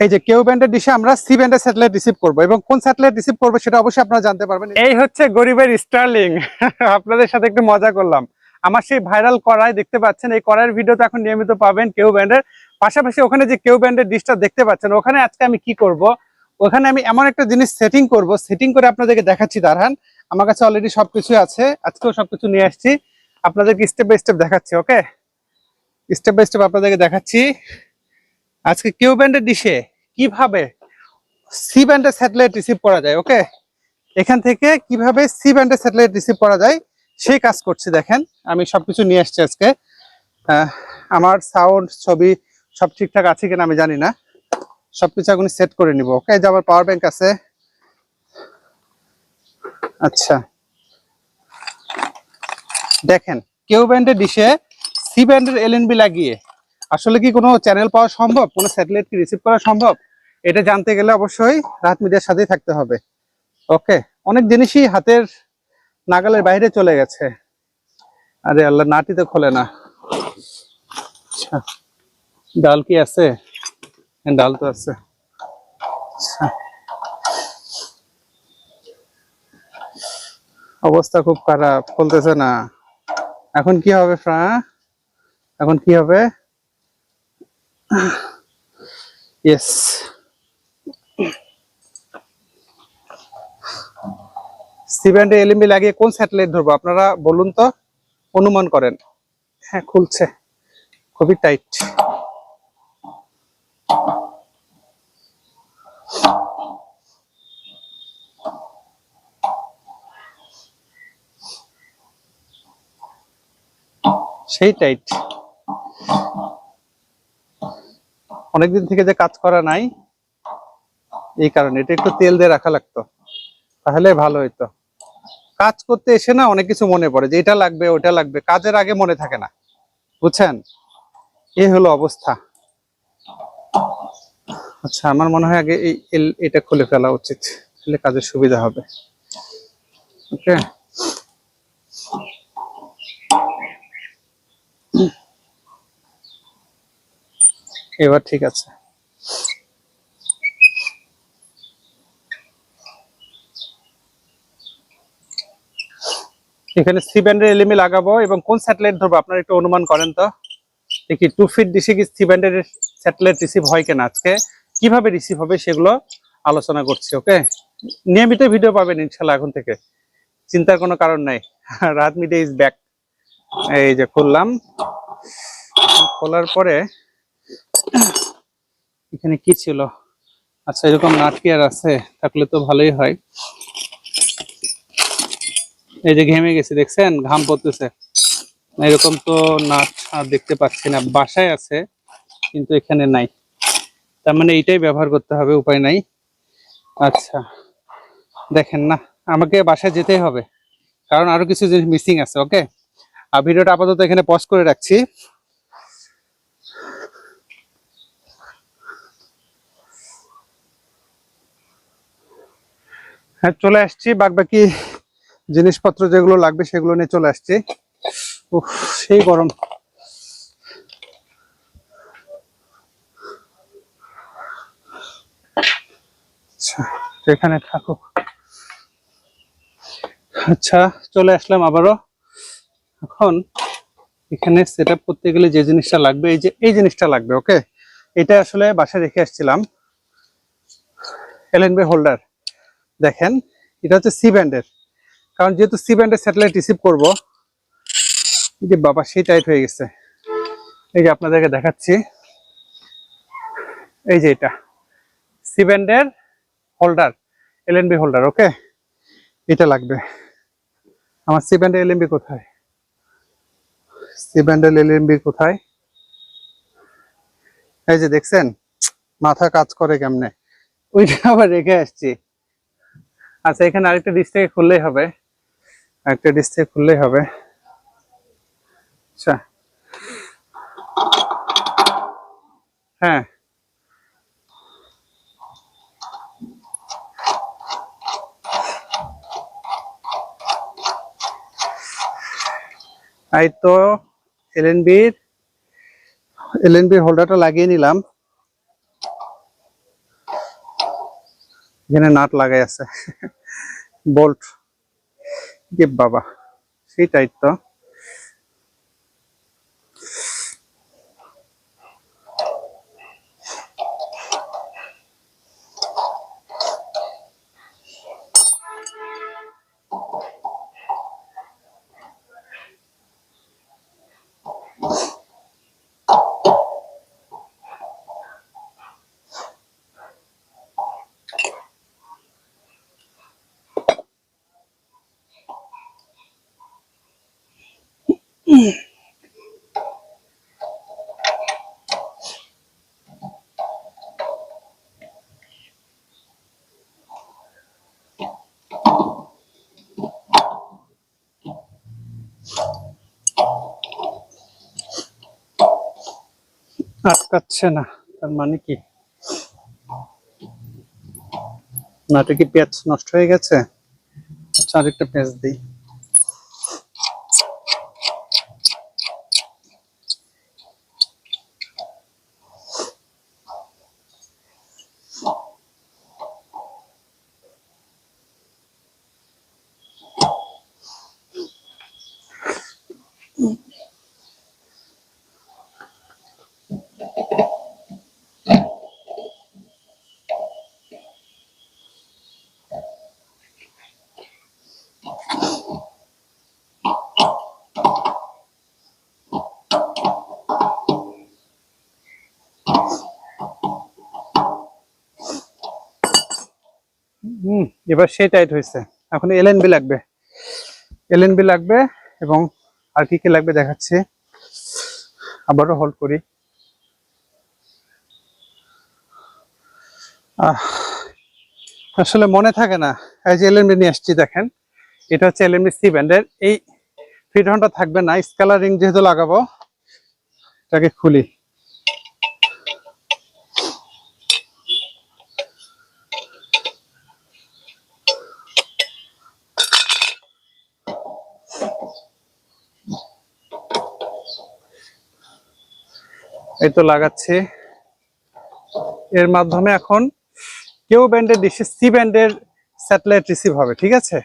এই যে কেউ ব্যান্ডের ডিশে আমরা সি ব্যান্ডের স্যাটেলাইট রিসিভ করব এবং কোন স্যাটেলাইট রিসিভ করব সেটা অবশ্যই আপনারা জানতে পারবেন। এই হচ্ছে গরিবের স্টার্লিং। আপনাদের সাথে একটু মজা করলাম। আমার সেই ভাইরাল কড়াই দেখতে পাচ্ছেন, এই কড়াইয়ের ভিডিও তো এখন নিয়মিত পাবেন কেউ ব্যান্ডের। পাশাপাশি ওখানে যে কেউ ব্যান্ডের ডিশটা দেখতে পাচ্ছেন, ওখানে আজকে আমি কি করব? ওখানে আমি এমন একটা জিনিস সেটিং করব সেটিং করে আপনাদেরকে দেখাচ্ছি, দারহান। আমার কাছে অলরেডি সবকিছু আছে। আজকেও সবকিছু নিয়ে আসছি। আপনাদেরকে স্টেপ বাই স্টেপ দেখাচ্ছি ওকে স্টেপ বাই স্টেপ আপনাদেরকে দেখাচ্ছি। আজকে কিউ ব্যান্ডের ডিশে কীভাবে সি ব্যান্ডের স্যাটেলাইট রিসিভ করা যায়, ওকে? এখান থেকে কীভাবে সি ব্যান্ডের স্যাটেলাইট রিসিভ করা যায়, সেই কাজ করছি, দেখেন। আমি সবকিছু নিয়ে আসছি আজকে। আমার সাউন্ড, ছবি সব ঠিকঠাক আছে কিনা আমি জানি না। সবকিছু এখন সেট করে নিব, ওকে? যে আমার পাওয়ার ব্যাংক আছে। আচ্ছা। দেখেন, কেউ ব্যান্ডের ডিশে সি ব্যান্ডের এলএনবি লাগিয়ে আসলে কি কোনো চ্যানেল পাওয়া সম্ভব? কোনো স্যাটেলাইট কি রিসিভ করা সম্ভব? এটা জানতে গেলে অবশ্যই রাত মিডিয়ার সাথেই থাকতে হবে। ওকে অনেক জিনিসই হাতের নাগালের বাইরে চলে গেছে। আরে আল্লাহ নাটি তো খোলে না। আচ্ছা ডাল কি আছে? হ্যাঁ, ডাল তো আছে। আচ্ছা। অবস্থা খুব খারাপ খুলতেছে না। এখন কি হবে ফ্রা? এখন কি হবে? ইয়েস সিভেন্টে এলএমবি লাগিয়ে কোন স্যাটেলাইট ধরবো? আপনারা বলুন তো অনুমান করেন। হ্যাঁ খুলছে। খুবই টাইট সেই টাইট অনেকদিন থেকে যে কাজ করা নাই, এই কারণে। এটা একটু তেল দিয়ে রাখা লাগতো, তাহলে ভালো হইতো। কাজ করতে এসে না অনেক কিছু মনে পড়ে, যে এটা লাগবে, ওটা লাগবে, কাজের আগে মনে থাকে না। বুঝছেন? এ হলো অবস্থা। আচ্ছা আমার মনে হয় আগে এই এটা খুলে ফেলা উচিত, তাহলে কাজের সুবিধা হবে। ওকে? এবার ঠিক আছে। এখানে সি ব্যান্ডের এলিমি লাগাবো এবং কোন স্যাটেলাইট ধরবো? আপনারা একটু অনুমান করেন তো। দেখি টু ফিট ডিসে কি সি ব্যান্ডের স্যাটেলাইট রিসিভ হয় কিনা আজকে? কীভাবে রিসিভ হবে সেগুলো আলোচনা করছি ওকে নিয়মিত ভিডিও পাবেন ইনশাল্লাহ এখন থেকে। চিন্তার কোনো কারণ নাই। রাত মিডে ইজ ব্যাক এই যে খুললাম। খোলার পরে এখানে কি ছিল? আচ্ছা এরকম নাটকিয়ার আছে, থাকলে তো ভালোই হয়। এই যে ঘেমে গেছে, দেখছেন? ঘাম পড়তেছে। এরকম তো নাট আর দেখতে পাচ্ছি না। বাসায় আছে, কিন্তু এখানে নাই। তার মানে এইটাই ব্যবহার করতে হবে, উপায় নাই। আচ্ছা দেখেন না, আমাকে বাসায় যেতেই হবে। কারণ আরও কিছু জিনিস মিসিং আছে, ওকে? আর ভিডিওটা আপাতত এখানে পজ করে রাখছি। হ্যাঁ চলে আসছি। বাকি জিনিসপত্র যেগুলো লাগবে সেগুলো নিয়ে চলে আসছি। ও সেই গরম। আচ্ছা এখানে থাকুক। আচ্ছা চলে আসলাম আবারও। এখন এখানে সেট করতে গেলে যে জিনিসটা লাগবে, এই যে, এই জিনিসটা লাগবে ওকে এটা আসলে বাসায় রেখে আসছিলাম। এলএনবি হোল্ডার দেখেন, এটা হচ্ছে সি ব্যান্ডের। কারণ যেহেতু সি ব্যান্ডের স্যাটেলাইট রিসিভ করব যে বাবা, সেই টাইট হয়ে গেছে। এই যে আপনাদেরকে দেখাচ্ছি। এই যে এটা, সি ব্যান্ডের holder, L LNB holder, okay? এটা লাগবে। আমার সি ব্যান্ডের এলএনবি কোথায়? সি ব্যান্ডের এলএনবি কোথায়? এই যে দেখছেন, মাথা কাজ করে কেমনে? ওইটা আবার রেখে আসছি। আচ্ছা এখানে আরেকটা ডিশ থেকে খুললেই হবে। আরেকটা ডিশ থেকে খুললেই হবে। আচ্ছা। হ্যাঁ। এই তো এলএনবির এলএনবির হোল্ডারটা লাগিয়ে নিলাম। এখানে নাট লাগাই আছে বোল্ট গে বাবা সেই টাইট তো আটকাচ্ছে না, তার মানে কি? নাটে কি পেঁয়াজ নষ্ট হয়ে গেছে? আচ্ছা আরেকটা পেঁয়াজ দিই। হুম, এবার সেই টাইট হয়েছে। এখন এলএনবি লাগবে। এলএনবি লাগবে এবং আর কি কি লাগবে দেখাচ্ছি। আবারও হোল্ড করি। আসলে মনে থাকে না। এই যে এলএনবি নিয়ে আসছি, দেখেন। এটা হচ্ছে এলএনবি সি ব্যান্ডের এই ফিট হনটা থাকবে না। স্কেলার যেহেতু লাগাবো, এটাকে খুলি। এই তো লাগাচ্ছি। এর মাধ্যমে এখন কেউ ব্যান্ডের ডিশে সি ব্যান্ডের স্যাটেলাইট রিসিভ হবে, ঠিক আছে?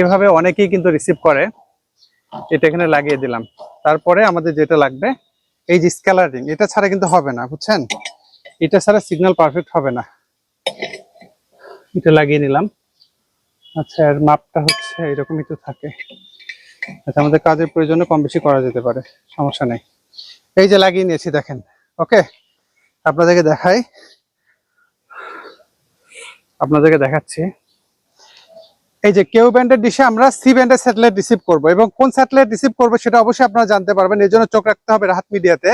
এভাবে অনেকেই কিন্তু রিসিভ করে। এটা এখানে লাগিয়ে দিলাম। তারপরে আমাদের যেটা লাগবে, এই যে স্কেলারিং এটা ছাড়া কিন্তু হবে না, বুঝছেন? এটা ছাড়া সিগন্যাল পারফেক্ট হবে না। এটা লাগিয়ে নিলাম। আচ্ছা এর মাপটা হচ্ছে, এরকমই তো থাকে। আচ্ছা আমাদের কাজের প্রয়োজনে কম বেশি করা যেতে পারে, সমস্যা নেই। এই যে লাগিয়ে নিয়েছি, দেখেন। ওকে? আপনাদেরকে দেখাই। আপনাদেরকে দেখাচ্ছি। এই যে কেউ ব্যান্ডের ডিশে আমরা সি ব্যান্ডের স্যাটেলাইট রিসিভ করব এবং কোন স্যাটেলাইট রিসিভ করব সেটা অবশ্যই আপনারা জানতে পারবেন। এর জন্য চোখ রাখতে হবে রাহাত মিডিয়াতে।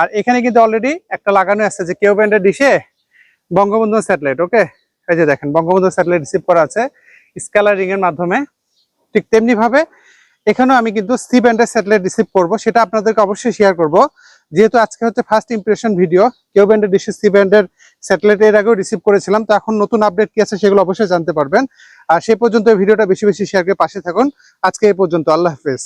আর এখানে কিন্তু অলরেডি একটা লাগানো আছে যে কেউ ব্যান্ডের ডিশে বঙ্গবন্ধু স্যাটেলাইট, ওকে? এই যে দেখেন বঙ্গবন্ধু স্যাটেলাইট রিসিভ করা আছে স্কেলারিং এর মাধ্যমে। ঠিক তেমনি ভাবে এখানেও আমি কিন্তু সি ব্যান্ডের স্যাটেলাইট রিসিভ করব, সেটা আপনাদেরকে অবশ্যই শেয়ার করব। যেহেতু আজকে হচ্ছে ফার্স্ট ইমপ্রেশন ভিডিও কেউ ব্যান্ডের ডিসি সি ব্যান্ডের স্যাটেলাইট এর আগেও রিসিভ করেছিলাম, তো এখন নতুন আপডেট কি আছে সেগুলো অবশ্যই জানতে পারবেন। আর সেই পর্যন্ত ভিডিওটা বেশি বেশি শেয়ার করে পাশে থাকুন। আজকে এই পর্যন্ত, আল্লাহ হাফেজ।